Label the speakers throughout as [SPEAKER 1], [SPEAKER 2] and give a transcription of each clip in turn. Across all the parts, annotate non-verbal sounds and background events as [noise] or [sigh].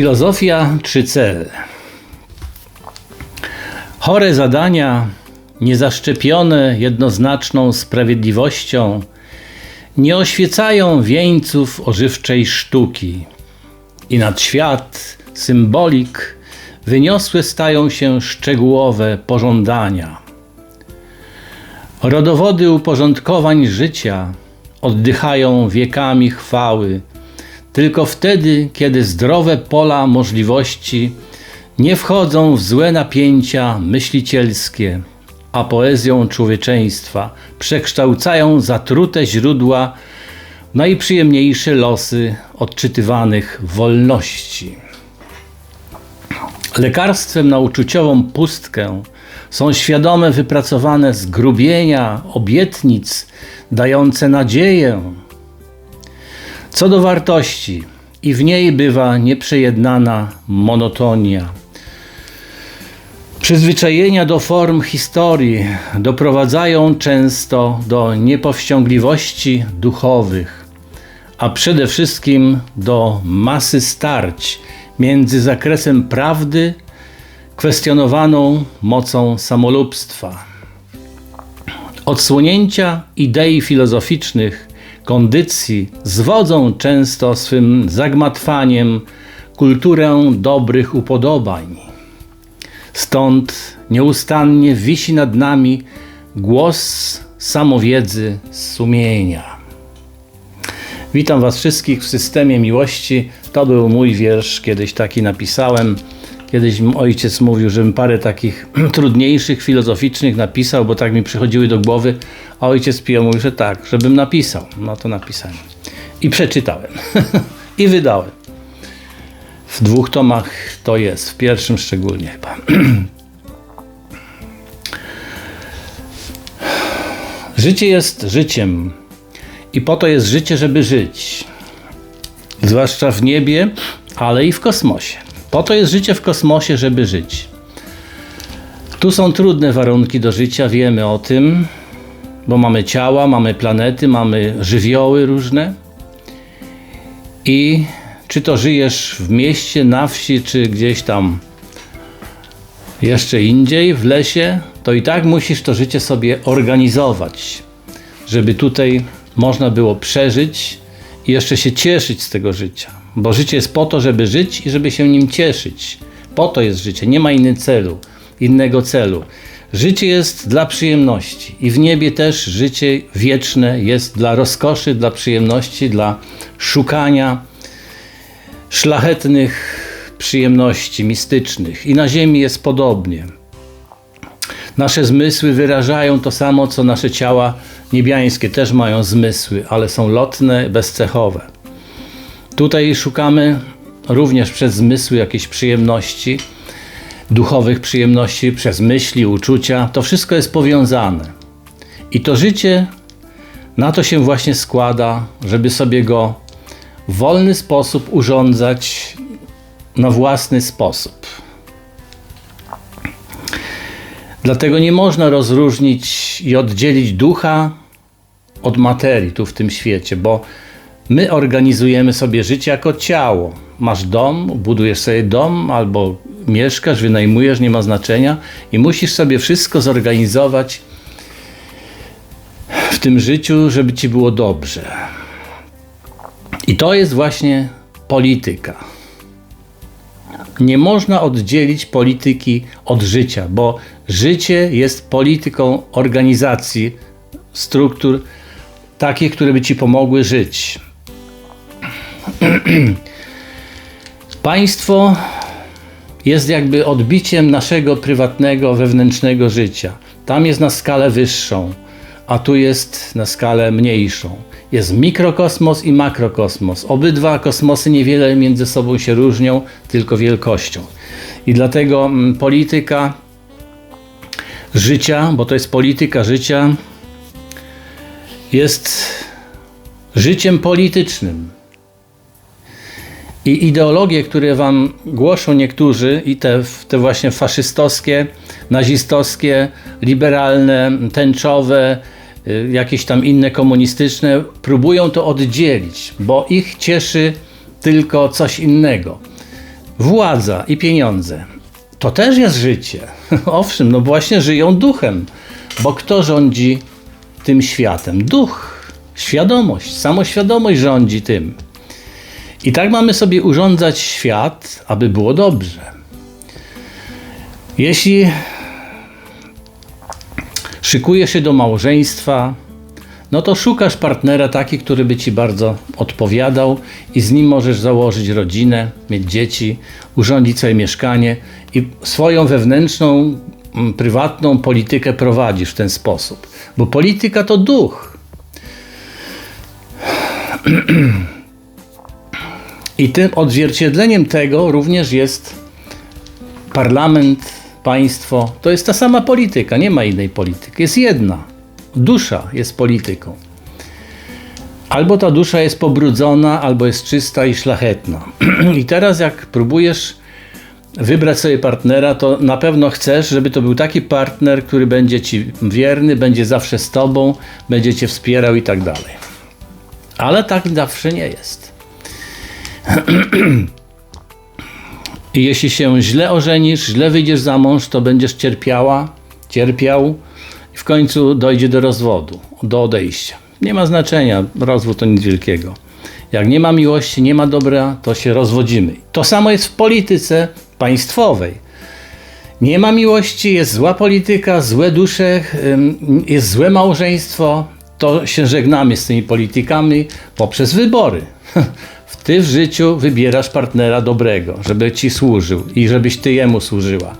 [SPEAKER 1] Filozofia czy cel? Chore zadania, niezaszczepione jednoznaczną sprawiedliwością, nie oświecają wieńców ożywczej sztuki. I nad świat, symbolik, wyniosłe stają się szczegółowe pożądania. Rodowody uporządkowań życia oddychają wiekami chwały, tylko wtedy, kiedy zdrowe pola możliwości nie wchodzą w złe napięcia myślicielskie, a poezją człowieczeństwa przekształcają zatrute źródła w najprzyjemniejsze losy odczytywanych wolności. Lekarstwem na uczuciową pustkę są świadome wypracowane zgrubienia obietnic dające nadzieję, co do wartości, i w niej bywa nieprzejednana monotonia. Przyzwyczajenia do form historii doprowadzają często do niepowściągliwości duchowych, a przede wszystkim do masy starć między zakresem prawdy kwestionowaną mocą samolubstwa. Odsłonięcia idei filozoficznych kondycji zwodzą często swym zagmatwaniem kulturę dobrych upodobań. Stąd nieustannie wisi nad nami głos samowiedzy sumienia. Witam Was wszystkich w systemie miłości. To był mój wiersz, kiedyś taki napisałem. Kiedyś ojciec mówił, żebym parę takich [clears throat] trudniejszych, filozoficznych napisał, bo tak mi przychodziły do głowy, a ojciec Pio mówił, że tak, żebym napisał. No to napisałem. I przeczytałem. [laughs] I wydałem. W dwóch tomach to jest, w pierwszym szczególnie chyba. [clears throat] Życie jest życiem. I po to jest życie, żeby żyć. Zwłaszcza w niebie, ale i w kosmosie. Po to jest życie w kosmosie, żeby żyć. Tu są trudne warunki do życia, wiemy o tym, bo mamy ciała, mamy planety, mamy żywioły różne. I czy to żyjesz w mieście, na wsi, czy gdzieś tam jeszcze indziej, w lesie, to i tak musisz to życie sobie organizować, żeby tutaj można było przeżyć i jeszcze się cieszyć z tego życia. Bo życie jest po to, żeby żyć i żeby się nim cieszyć. Po to jest życie, nie ma innego celu, innego celu. Życie jest dla przyjemności i w niebie też życie wieczne jest dla rozkoszy, dla przyjemności, dla szukania szlachetnych przyjemności mistycznych. I na ziemi jest podobnie. Nasze zmysły wyrażają to samo, co nasze ciała niebiańskie też mają zmysły, ale są lotne, bezcechowe. Tutaj szukamy również przez zmysły jakiejś przyjemności, duchowych przyjemności, przez myśli, uczucia. To wszystko jest powiązane. I to życie na to się właśnie składa, żeby sobie go w wolny sposób urządzać na własny sposób. Dlatego nie można rozróżnić i oddzielić ducha od materii tu w tym świecie, bo My organizujemy sobie życie jako ciało. Masz dom, budujesz sobie dom albo mieszkasz, wynajmujesz, nie ma znaczenia i musisz sobie wszystko zorganizować w tym życiu, żeby ci było dobrze. I to jest właśnie polityka. Nie można oddzielić polityki od życia, bo życie jest polityką organizacji, struktur takich, które by ci pomogły żyć. [clears throat] Państwo jest jakby odbiciem naszego prywatnego, wewnętrznego życia. Tam jest na skalę wyższą, a tu jest na skalę mniejszą. Jest mikrokosmos i makrokosmos. Obydwa kosmosy niewiele między sobą się różnią, tylko wielkością. I dlatego mm, polityka życia, bo to jest polityka życia, jest życiem politycznym. I ideologie, które wam głoszą niektórzy, i te, te właśnie faszystowskie, nazistowskie, liberalne, tęczowe, jakieś tam inne komunistyczne, próbują to oddzielić, bo ich cieszy tylko coś innego. Władza i pieniądze. To też jest życie. [laughs] Owszem, no właśnie żyją duchem, bo kto rządzi tym światem? Duch, świadomość, samoświadomość rządzi tym. I tak mamy sobie urządzać świat, aby było dobrze. Jeśli szykujesz się do małżeństwa, no to szukasz partnera taki, który by ci bardzo odpowiadał i z nim możesz założyć rodzinę, mieć dzieci, urządzić swoje mieszkanie i swoją wewnętrzną, mm, prywatną politykę prowadzisz w ten sposób. Bo polityka to duch. I tym odzwierciedleniem tego również jest parlament, państwo. To jest ta sama polityka, nie ma innej polityki. Jest jedna. Dusza jest polityką. Albo ta dusza jest pobrudzona, albo jest czysta i szlachetna. [clears throat] I teraz, jak próbujesz wybrać sobie partnera, to na pewno chcesz, żeby to był taki partner, który będzie ci wierny, będzie zawsze z tobą, będzie cię wspierał i tak dalej. Ale tak zawsze nie jest. [clears throat] I jeśli się źle ożenisz, źle wyjdziesz za mąż, to będziesz cierpiała, cierpiał i w końcu dojdzie do rozwodu, do odejścia. Nie ma znaczenia, rozwód to nic wielkiego. Jak nie ma miłości, nie ma dobra, to się rozwodzimy. To samo jest w polityce państwowej. Nie ma miłości, jest zła polityka, złe dusze, jest złe małżeństwo, to się żegnamy z tymi politykami poprzez wybory. [laughs] Ty w życiu wybierasz partnera dobrego, żeby ci służył i żebyś ty jemu służyła.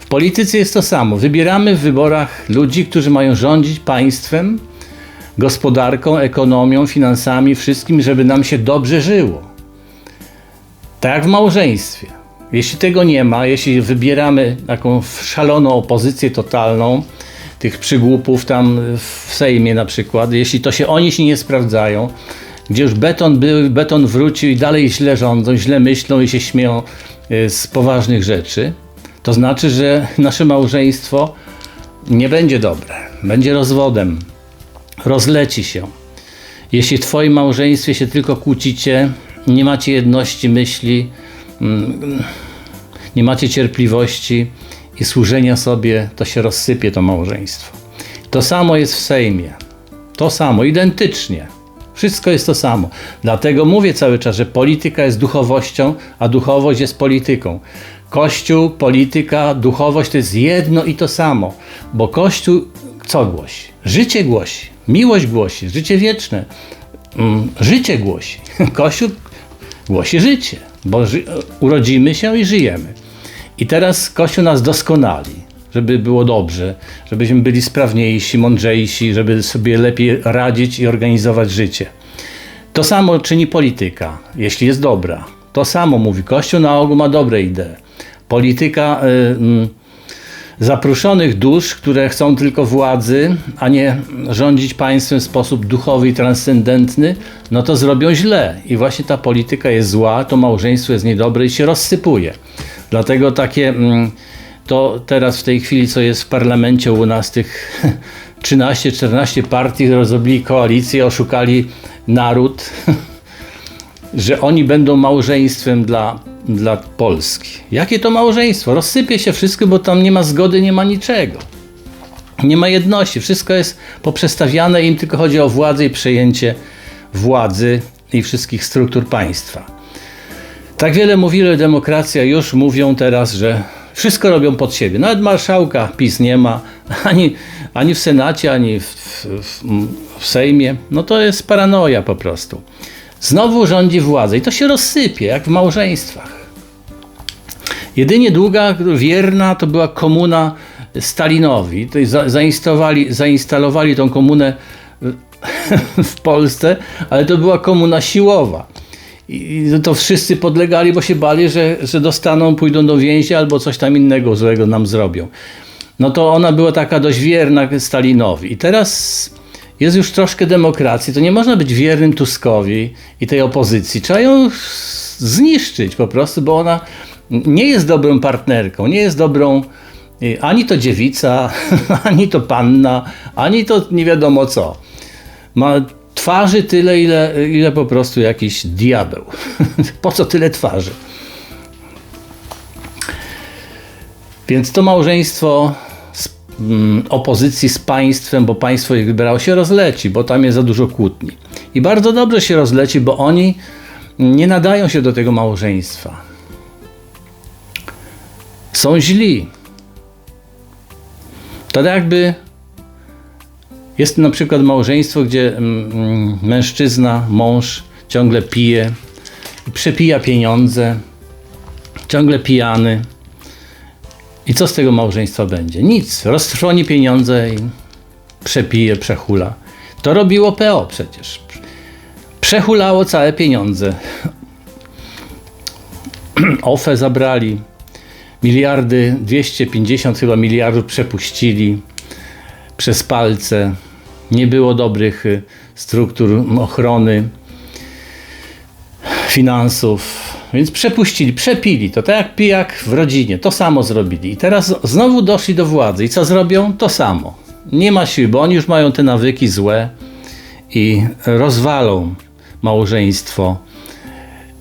[SPEAKER 1] W polityce jest to samo. Wybieramy w wyborach ludzi, którzy mają rządzić państwem, gospodarką, ekonomią, finansami, wszystkim, żeby nam się dobrze żyło. Tak jak w małżeństwie. Jeśli tego nie ma, jeśli wybieramy taką szaloną opozycję totalną, tych przygłupów tam w Sejmie na przykład, jeśli to się oni się nie sprawdzają, gdzie już beton był, beton wrócił i dalej źle rządzą, źle myślą i się śmieją e, z poważnych rzeczy, to znaczy, że [laughs] nasze małżeństwo nie będzie dobre, będzie rozwodem, rozleci się. Jeśli w Twoim małżeństwie się tylko kłócicie, nie macie jedności myśli, mm, nie macie cierpliwości i służenia sobie, to się rozsypie to małżeństwo. To samo jest w Sejmie. To samo, identycznie. Wszystko jest to samo. Dlatego mówię cały czas, że polityka jest duchowością, a duchowość jest polityką. Kościół, polityka, duchowość to jest jedno i to samo, bo Kościół co głosi? Życie głosi, miłość głosi, życie wieczne, mm, życie głosi. [laughs] Kościół głosi życie, bo urodzimy się i żyjemy. I teraz Kościół nas doskonali żeby było dobrze, żebyśmy byli sprawniejsi, mądrzejsi, żeby sobie lepiej radzić i organizować życie. To samo czyni polityka, jeśli jest dobra. To samo mówi Kościół na ogół ma dobre idee. Polityka y, y, zaproszonych dusz, które chcą tylko władzy, a nie rządzić państwem w sposób duchowy i transcendentny, no to zrobią źle. I właśnie ta polityka jest zła, to małżeństwo jest niedobre i się rozsypuje. Dlatego takie. Y, to teraz w tej chwili, co jest w parlamencie u nas, tych [laughs] 13-14 partii rozrobili koalicję, oszukali naród, [laughs] że oni będą małżeństwem dla, dla Polski. Jakie to małżeństwo? Rozsypie się wszystko, bo tam nie ma zgody, nie ma niczego. Nie ma jedności, wszystko jest poprzestawiane, im tylko chodzi o władzę i przejęcie władzy i wszystkich struktur państwa. Tak wiele mówili o demokracji, już mówią teraz, że wszystko robią pod siebie. Nawet marszałka PiS nie ma, [laughs] ani, ani w Senacie, ani w, w, w Sejmie. No to jest paranoja po prostu. Znowu rządzi władza i to się rozsypie, jak w małżeństwach. Jedynie długa, wierna to była komuna Stalinowi. Zainstalowali, zainstalowali tą komunę [laughs] w Polsce, ale to była komuna siłowa. I to wszyscy podlegali, bo się bali, że, że dostaną, pójdą do więzienia albo coś tam innego złego nam zrobią. No to ona była taka dość wierna Stalinowi. I teraz jest już troszkę demokracji, to nie można być wiernym Tuskowi i tej opozycji. Trzeba ją zniszczyć po prostu, bo ona nie jest dobrą partnerką, nie jest dobrą y, ani to dziewica, [laughs] ani to panna, ani to nie wiadomo co. Ma twarzy tyle, ile, ile po prostu jakiś diabeł. [laughs] po co tyle twarzy? Więc to małżeństwo z mm, opozycji z państwem, bo państwo ich wybrało, się rozleci, bo tam jest za dużo kłótni. I bardzo dobrze się rozleci, bo oni nie nadają się do tego małżeństwa. Są źli. To jakby jest na przykład małżeństwo, gdzie mm, mm, mężczyzna, mąż ciągle pije, przepija pieniądze, ciągle pijany. I co z tego małżeństwa będzie? Nic. Roztrwoni pieniądze i przepije, przehula. To robiło PO przecież. Przehulało całe pieniądze. [clears throat] OFE zabrali. Miliardy, 250 chyba miliardów przepuścili przez palce. Nie było dobrych y, struktur ochrony finansów, więc przepuścili, przepili. To tak jak pijak w rodzinie, to samo zrobili. I teraz znowu doszli do władzy i co zrobią? To samo. Nie ma siły, bo oni już mają te nawyki złe i rozwalą małżeństwo.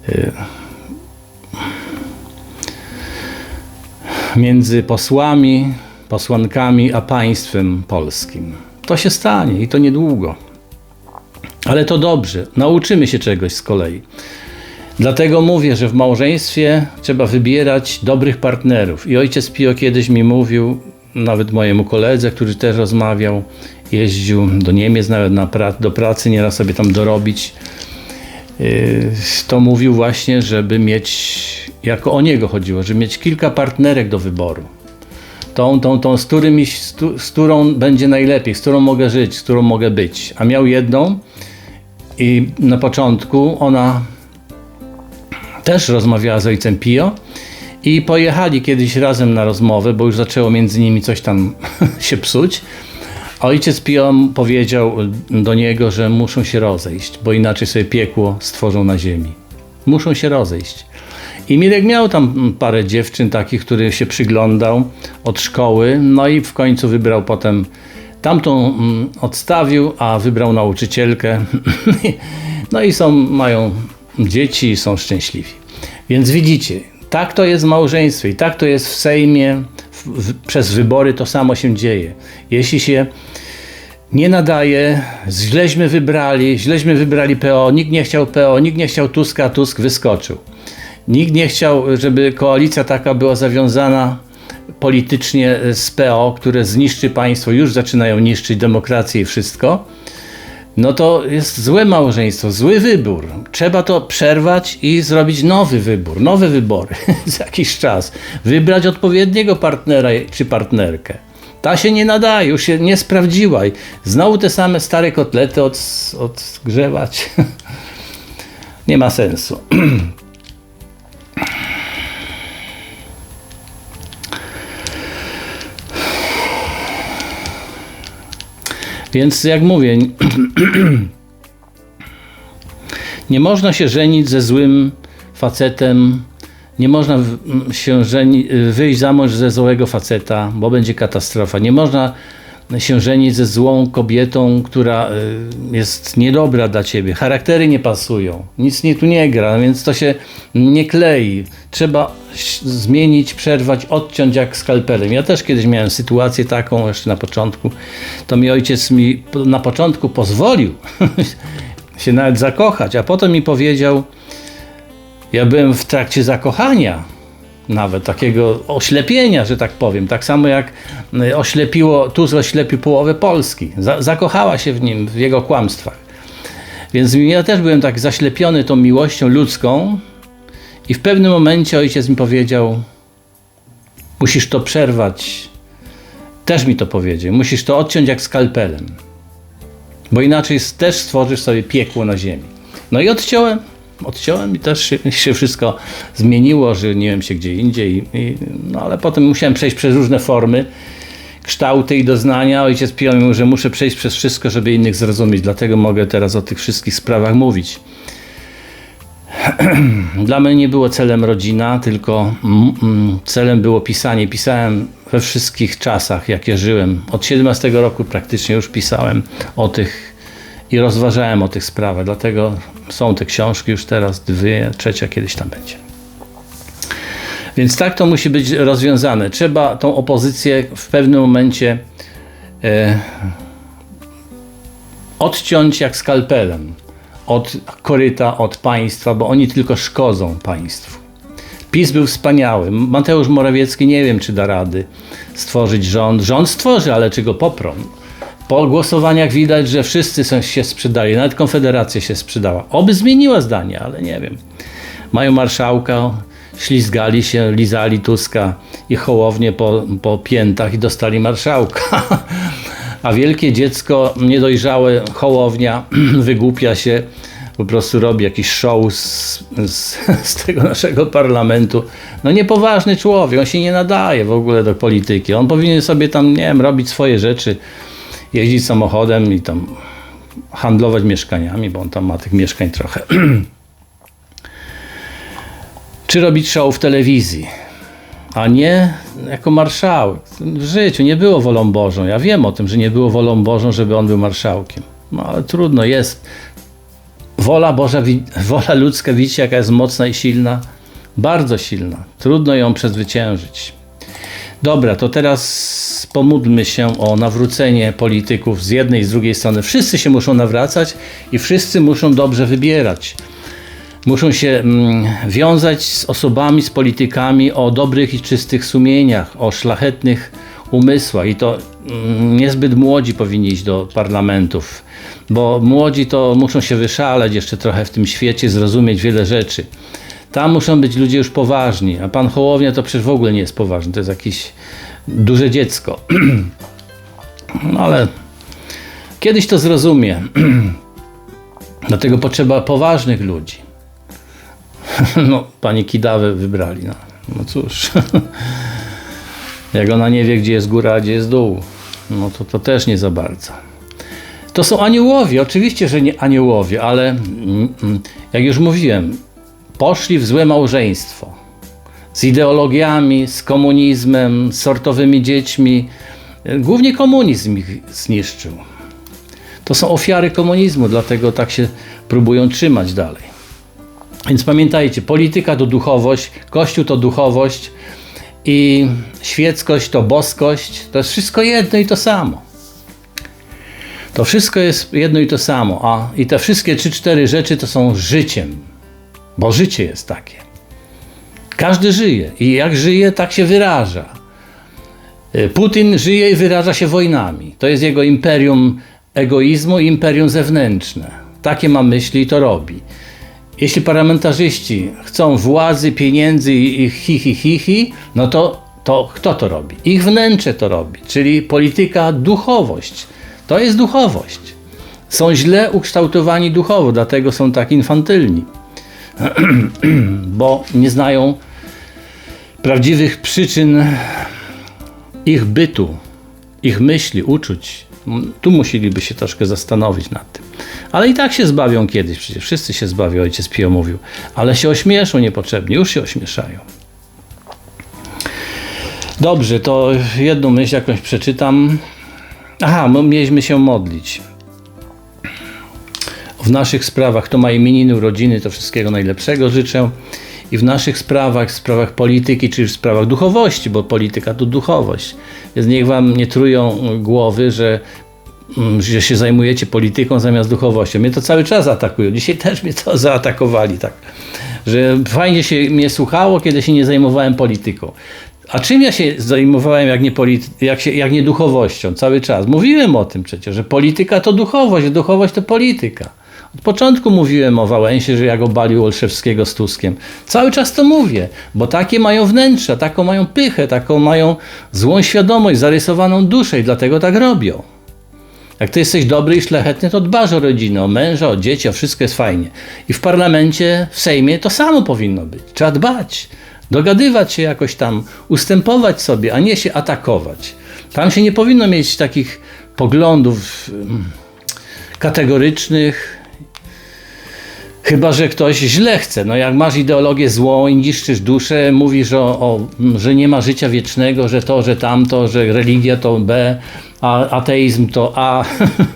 [SPEAKER 1] Y, między posłami, posłankami a państwem polskim. To się stanie i to niedługo. Ale to dobrze, nauczymy się czegoś z kolei. Dlatego mówię, że w małżeństwie trzeba wybierać dobrych partnerów. I ojciec Pio kiedyś mi mówił, nawet mojemu koledze, który też rozmawiał, jeździł do Niemiec nawet na pra do pracy, nieraz sobie tam dorobić. Yy, to mówił właśnie, żeby mieć, jako o niego chodziło, żeby mieć kilka partnerek do wyboru. Tą, tą, tą, z, którymi, z, z którą będzie najlepiej, z którą mogę żyć, z którą mogę być. A miał jedną i na początku ona też rozmawiała z ojcem Pio i pojechali kiedyś razem na rozmowę, bo już zaczęło między nimi coś tam [laughs] się psuć. Ojciec Pio powiedział do niego, że muszą się rozejść, bo inaczej sobie piekło stworzą na ziemi. Muszą się rozejść. I Mirek miał tam parę dziewczyn takich, który się przyglądał od szkoły, no i w końcu wybrał potem tamtą mm, odstawił, a wybrał nauczycielkę. [laughs] No i są, mają dzieci i są szczęśliwi. Więc widzicie, tak to jest w małżeństwie i tak to jest w Sejmie, w, w, przez wybory to samo się dzieje. Jeśli się nie nadaje, źleśmy wybrali, źleśmy wybrali PO, nikt nie chciał PO, nikt nie chciał Tuska, Tusk wyskoczył. Nikt nie chciał, żeby koalicja taka była zawiązana politycznie z PO, które zniszczy państwo, już zaczynają niszczyć demokrację i wszystko no to jest złe małżeństwo, zły wybór. Trzeba to przerwać i zrobić nowy wybór, nowe wybory [laughs] za jakiś czas. Wybrać odpowiedniego partnera czy partnerkę. Ta się nie nadaje, już się nie sprawdziła. I znowu te same stare kotlety od, odgrzewać. [laughs] nie ma sensu. [clears throat] Więc jak mówię, nie można się żenić ze złym facetem, nie można się żeni- wyjść za mąż ze złego faceta, bo będzie katastrofa. Nie można się żenić ze złą kobietą, która y, jest niedobra dla ciebie. Charaktery nie pasują, nic nie tu nie gra, więc to się nie klei. Trzeba zmienić, przerwać, odciąć jak skalpelem. Ja też kiedyś miałem sytuację taką, jeszcze na początku. To mi ojciec mi na początku pozwolił [laughs] się nawet zakochać, a potem mi powiedział, ja byłem w trakcie zakochania nawet takiego oślepienia, że tak powiem. Tak samo jak y, oślepiło, Tusk oślepił połowę Polski. Za, zakochała się w nim, w jego kłamstwach. Więc ja też byłem tak zaślepiony tą miłością ludzką i w pewnym momencie ojciec mi powiedział musisz to przerwać. Też mi to powiedział. Musisz to odciąć jak skalpelem. Bo inaczej też stworzysz sobie piekło na ziemi. No i odciąłem odciąłem i też się, [laughs] się, wszystko zmieniło, że nie wiem się gdzie indziej. I, no ale potem musiałem przejść przez różne formy, kształty i doznania. Ojciec Pio mówił, że muszę przejść przez wszystko, żeby innych zrozumieć. Dlatego mogę teraz o tych wszystkich sprawach mówić. [clears throat] Dla mnie nie było celem rodzina, tylko celem było pisanie. Pisałem we wszystkich czasach, jakie żyłem. Od 17 roku praktycznie już pisałem o tych i rozważałem o tych sprawach. Dlatego są te książki już teraz, dwie, trzecia kiedyś tam będzie. Więc tak to musi być rozwiązane. Trzeba tą opozycję w pewnym momencie e, odciąć jak skalpelem od koryta, od państwa, bo oni tylko szkodzą państwu. PiS był wspaniały. Mateusz Morawiecki nie wiem, czy da rady stworzyć rząd. Rząd stworzy, ale czy go poprą? Po głosowaniach widać, że wszyscy są, się sprzedali, nawet Konfederacja się sprzedała. Oby zmieniła zdanie, ale nie wiem. Mają marszałka, ślizgali się, lizali Tuska i Hołownię po, po piętach i dostali marszałka. [laughs] A wielkie dziecko, niedojrzałe Hołownia, [clears throat] wygłupia się, po prostu robi jakiś show z, z, [laughs] z tego naszego parlamentu. No niepoważny człowiek, on się nie nadaje w ogóle do polityki. On powinien sobie tam, nie wiem, robić swoje rzeczy, jeździć samochodem i tam handlować mieszkaniami, bo on tam ma tych mieszkań trochę. [clears throat] Czy robić show w telewizji, a nie jako marszałek. W życiu nie było wolą Bożą. Ja wiem o tym, że nie było wolą Bożą, żeby on był marszałkiem. No ale trudno jest. Wola Boża, [laughs] wola ludzka, widzicie jaka jest mocna i silna? Bardzo silna. Trudno ją przezwyciężyć. Dobra, to teraz pomódlmy się o nawrócenie polityków z jednej i z drugiej strony. Wszyscy się muszą nawracać i wszyscy muszą dobrze wybierać. Muszą się mm, wiązać z osobami, z politykami o dobrych i czystych sumieniach, o szlachetnych umysłach. I to mm, niezbyt młodzi powinni iść do parlamentów, bo młodzi to muszą się wyszaleć jeszcze trochę w tym świecie, zrozumieć wiele rzeczy. Tam muszą być ludzie już poważni, a pan Hołownia to przecież w ogóle nie jest poważny, to jest jakieś duże dziecko. [clears throat] No ale kiedyś to zrozumie. [clears throat] Dlatego potrzeba poważnych ludzi. [laughs] No, pani Kidawę wybrali. No, no cóż. [laughs] Jak ona nie wie, gdzie jest góra, a gdzie jest dół, no to to też nie za bardzo. To są aniołowie, oczywiście, że nie aniołowie, ale mm, mm, jak już mówiłem, poszli w złe małżeństwo. Z ideologiami, z komunizmem, sortowymi dziećmi. Głównie komunizm ich zniszczył. To są ofiary komunizmu, dlatego tak się próbują trzymać dalej. Więc pamiętajcie, polityka to duchowość, kościół to duchowość i świeckość to boskość. To jest wszystko jedno i to samo. To wszystko jest jedno i to samo, a i te wszystkie trzy, cztery rzeczy to są życiem, bo życie jest takie. Każdy żyje i jak żyje, tak się wyraża. Putin żyje i wyraża się wojnami. To jest jego imperium egoizmu i imperium zewnętrzne. Takie ma myśli i to robi. Jeśli parlamentarzyści chcą władzy, pieniędzy i hi, hi, hi, hi no to, to kto to robi? Ich wnętrze to robi, czyli polityka, duchowość. To jest duchowość. Są źle ukształtowani duchowo, dlatego są tak infantylni, [clears throat] bo nie znają prawdziwych przyczyn ich bytu, ich myśli, uczuć. Tu musieliby się troszkę zastanowić nad tym. Ale i tak się zbawią kiedyś, przecież wszyscy się zbawią, ojciec Pio mówił. Ale się ośmieszą niepotrzebnie, już się ośmieszają. Dobrze, to jedną myśl jakąś przeczytam. Aha, mieliśmy się modlić. W naszych sprawach, kto ma imieniny, urodziny, to wszystkiego najlepszego życzę. I w naszych sprawach, w sprawach polityki, czy w sprawach duchowości, bo polityka to duchowość. Więc niech wam nie trują głowy, że Mm, że się zajmujecie polityką zamiast duchowością. Mnie to cały czas atakują. Dzisiaj też mnie to [laughs] zaatakowali, tak. Że fajnie się mnie słuchało, kiedy się nie zajmowałem polityką. A czym ja się zajmowałem, jak nie, polity- jak, się, jak nie duchowością? Cały czas. Mówiłem o tym przecież, że polityka to duchowość, duchowość to polityka. Od początku mówiłem o Wałęsie, że jak obalił Olszewskiego z Tuskiem. Cały czas to mówię, bo takie mają wnętrza, taką mają pychę, taką mają złą świadomość, zarysowaną duszę i dlatego tak robią. Jak ty jesteś dobry i szlachetny, to dbasz o rodzinę, o męża, o dzieci, o wszystko jest fajnie. I w parlamencie, w Sejmie to samo powinno być. Trzeba dbać, dogadywać się jakoś tam, ustępować sobie, a nie się atakować. Tam się nie powinno mieć takich poglądów mm, kategorycznych, Chyba, że ktoś źle chce. No jak masz ideologię złą i niszczysz duszę, mówisz, o, o, że nie ma życia wiecznego, że to, że tamto, że religia to B, a ateizm to A,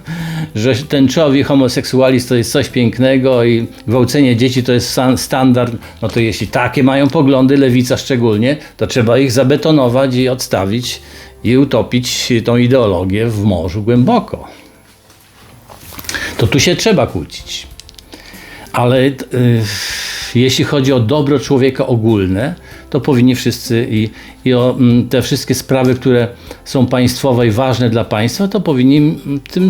[SPEAKER 1] [laughs] że tęczowi homoseksualizm to jest coś pięknego i gwałcenie dzieci to jest standard, no to jeśli takie mają poglądy, lewica szczególnie, to trzeba ich zabetonować i odstawić i utopić tą ideologię w morzu głęboko. To tu się trzeba kłócić. Ale y, jeśli chodzi o dobro człowieka ogólne, to powinni wszyscy i, i o m, te wszystkie sprawy, które są państwowe i ważne dla państwa, to powinni tym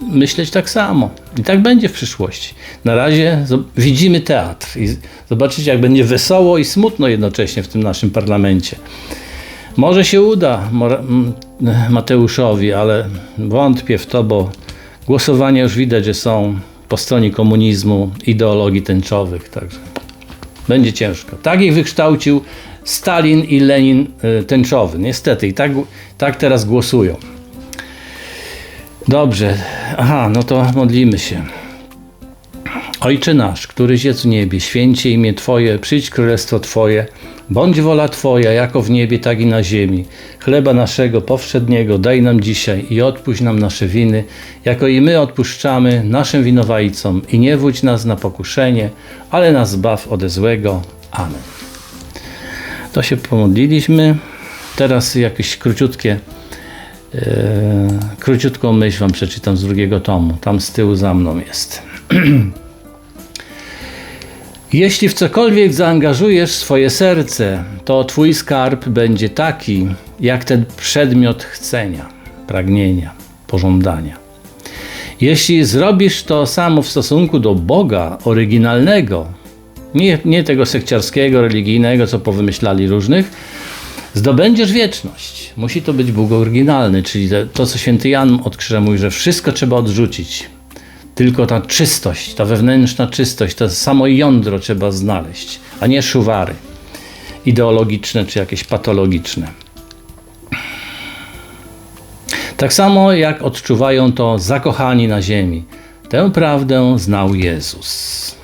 [SPEAKER 1] myśleć tak samo. I tak będzie w przyszłości. Na razie widzimy teatr i zobaczycie, jak będzie wesoło i smutno jednocześnie w tym naszym parlamencie. Może się uda Mateuszowi, ale wątpię w to, bo głosowania już widać, że są po stronie komunizmu, ideologii tęczowych, także będzie ciężko. Tak ich wykształcił Stalin i Lenin y, tęczowy, niestety. I tak, tak teraz głosują. Dobrze, aha, no to modlimy się. Ojcze nasz, któryś jest w niebie, święcie imię Twoje, przyjdź królestwo Twoje, bądź wola Twoja, jako w niebie, tak i na ziemi. Chleba naszego powszedniego daj nam dzisiaj i odpuść nam nasze winy, jako i my odpuszczamy naszym winowajcom i nie wódź nas na pokuszenie, ale nas zbaw ode złego. Amen. To się pomodliliśmy. Teraz jakieś króciutkie, e, króciutką myśl Wam przeczytam z drugiego tomu. Tam z tyłu za mną jest. [clears throat] Jeśli w cokolwiek zaangażujesz swoje serce, to Twój skarb będzie taki, jak ten przedmiot chcenia, pragnienia, pożądania. Jeśli zrobisz to samo w stosunku do Boga oryginalnego, nie, nie tego sekciarskiego, religijnego, co powymyślali różnych, zdobędziesz wieczność. Musi to być Bóg oryginalny, czyli to, co święty Jan od krzyża mówi, że wszystko trzeba odrzucić. Tylko ta czystość, ta wewnętrzna czystość, to samo jądro trzeba znaleźć, a nie szuwary ideologiczne czy jakieś patologiczne. Tak samo jak odczuwają to zakochani na ziemi. Tę prawdę znał Jezus.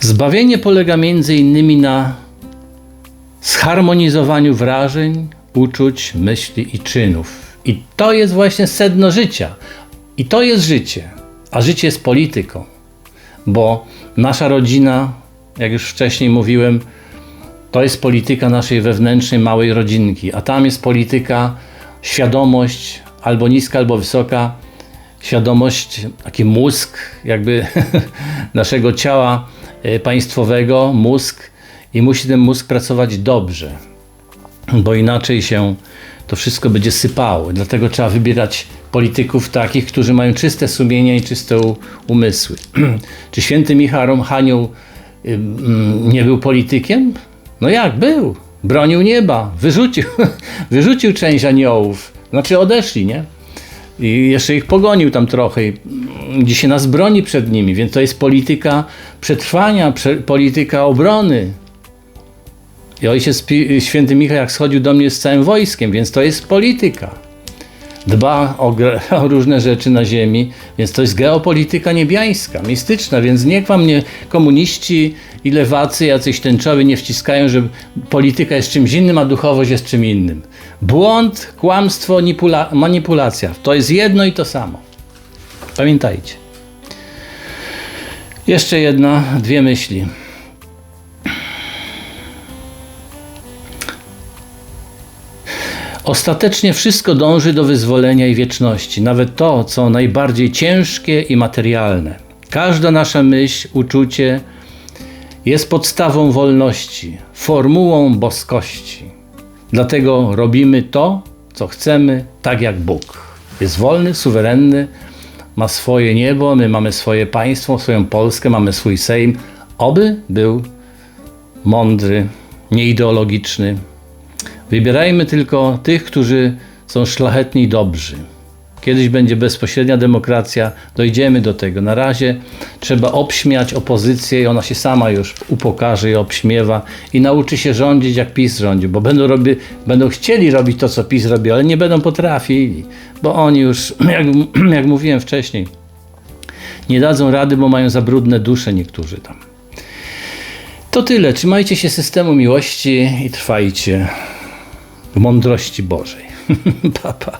[SPEAKER 1] Zbawienie polega między innymi na zharmonizowaniu wrażeń, uczuć, myśli i czynów. I to jest właśnie sedno życia. I to jest życie. A życie jest polityką. Bo nasza rodzina, jak już wcześniej mówiłem, to jest polityka naszej wewnętrznej małej rodzinki, a tam jest polityka, świadomość albo niska, albo wysoka, świadomość, taki mózg jakby [laughs] naszego ciała e, państwowego, mózg i musi ten mózg pracować dobrze, bo inaczej się to wszystko będzie sypało. Dlatego trzeba wybierać polityków takich, którzy mają czyste sumienia i czyste umysły. [clears throat] Czy święty Michał Hanioł nie był politykiem? No jak był? Bronił nieba, wyrzucił, [laughs] wyrzucił część aniołów. Znaczy odeszli, nie? I jeszcze ich pogonił tam trochę. I dzisiaj nas broni przed nimi, więc to jest polityka przetrwania, prze, polityka obrony. I ojciec święty Michał jak schodził do mnie z całym wojskiem, więc to jest polityka. Dba o, [laughs] o, różne rzeczy na ziemi, więc to jest geopolityka niebiańska, mistyczna, więc niech wam nie komuniści i lewacy, jacyś tęczowi nie wciskają, że polityka jest czymś innym, a duchowość jest czym innym. Błąd, kłamstwo, manipula manipulacja. To jest jedno i to samo. Pamiętajcie. Jeszcze jedna, dwie myśli. Ostatecznie wszystko dąży do wyzwolenia i wieczności, nawet to, co najbardziej ciężkie i materialne. Każda nasza myśl, uczucie jest podstawą wolności, formułą boskości. Dlatego robimy to, co chcemy, tak jak Bóg. Jest wolny, suwerenny, ma swoje niebo, my mamy swoje państwo, swoją Polskę, mamy swój Sejm. Oby był mądry, nieideologiczny, Wybierajmy tylko tych, którzy są szlachetni i dobrzy. Kiedyś będzie bezpośrednia demokracja, dojdziemy do tego. Na razie trzeba obśmiać opozycję i ona się sama już upokarzy i obśmiewa i nauczy się rządzić jak PiS rządzi, bo będą, robi, będą chcieli robić to, co PiS robi, ale nie będą potrafili, bo oni już, [clears throat] jak, [clears throat] jak mówiłem wcześniej, nie dadzą rady, bo mają za brudne dusze niektórzy tam. To tyle. Trzymajcie się systemu miłości i trwajcie mądrości Bożej. [laughs] pa, pa.